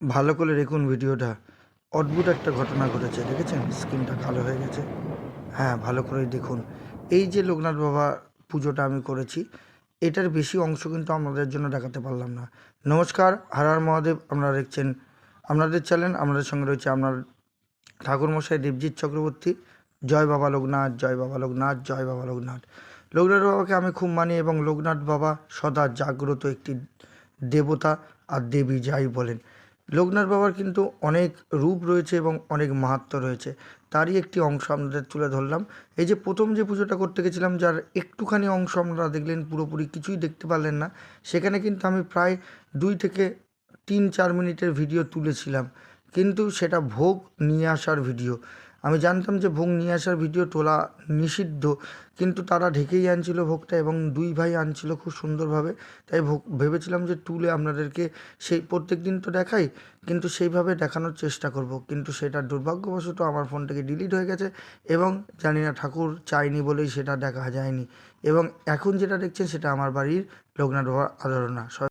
ভালো করে দেখুন ভিডিওটা। অদ্ভুত একটা ঘটনা ঘটেছে, দেখেছেন? স্ক্রিনটা কালো হয়ে গেছে। হ্যাঁ ভালো করে দেখুন। এই যে লোকনাথ বাবা পুজোটা আমি করেছি, এটার বেশি অংশ কিন্তু আমাদের জন্য দেখাতে পারলাম না। নমস্কার হারার মহাদেব, আপনারা দেখছেন আপনাদের চ্যানেল আপনাদের সঙ্গে রয়েছে আপনার ঠাকুরমশাই দেবজিৎ চক্রবর্তী। জয় বাবা লোকনাথ, জয় বাবা লোকনাথ, জয় বাবা লোকনাথ। লোকনাথ বাবাকে আমি খুব মানি এবং লোকনাথ বাবা সদা জাগ্রত একটি দেবতা, আর দেবী যাই বলেন। লোকনাথ বাবার কিন্তু অনেক রূপ রয়েছে এবং অনেক মাহাত্ম রয়েছে। তারই একটি অংশ আপনাদের তুলে ধরলাম। এই যে প্রথম যে পুজোটা করতে গেছিলাম, যার একটুখানি অংশ আপনারা দেখলেন, পুরোপুরি কিছুই দেখতে পারলেন না, সেখানে কিন্তু আমি প্রায় দুই থেকে তিন, চার মিনিটের ভিডিও তুলেছিলাম। কিন্তু সেটা ভোগ নিয়ে আসার ভিডিও। আমি জানতাম যে ভোগ নিয়ে আসার ভিডিও তোলা নিষিদ্ধ, কিন্তু তারা ঢেকেই আনছিল ভোগটা এবং দুই ভাই আনছিল খুব সুন্দরভাবে। তাই ভোগ, ভেবেছিলাম যে তুলে আপনাদেরকে সেই, প্রত্যেক দিন তো দেখাই, কিন্তু সেইভাবে দেখানোর চেষ্টা করব। কিন্তু সেটা দুর্ভাগ্যবশত আমার ফোন থেকে ডিলিট হয়ে গেছে এবং জানি না ঠাকুর চাইনি বলেই সেটা দেখা যায়নি। এবং এখন যেটা দেখছেন সেটা আমার বাড়ির লোকনাথ আদরণা।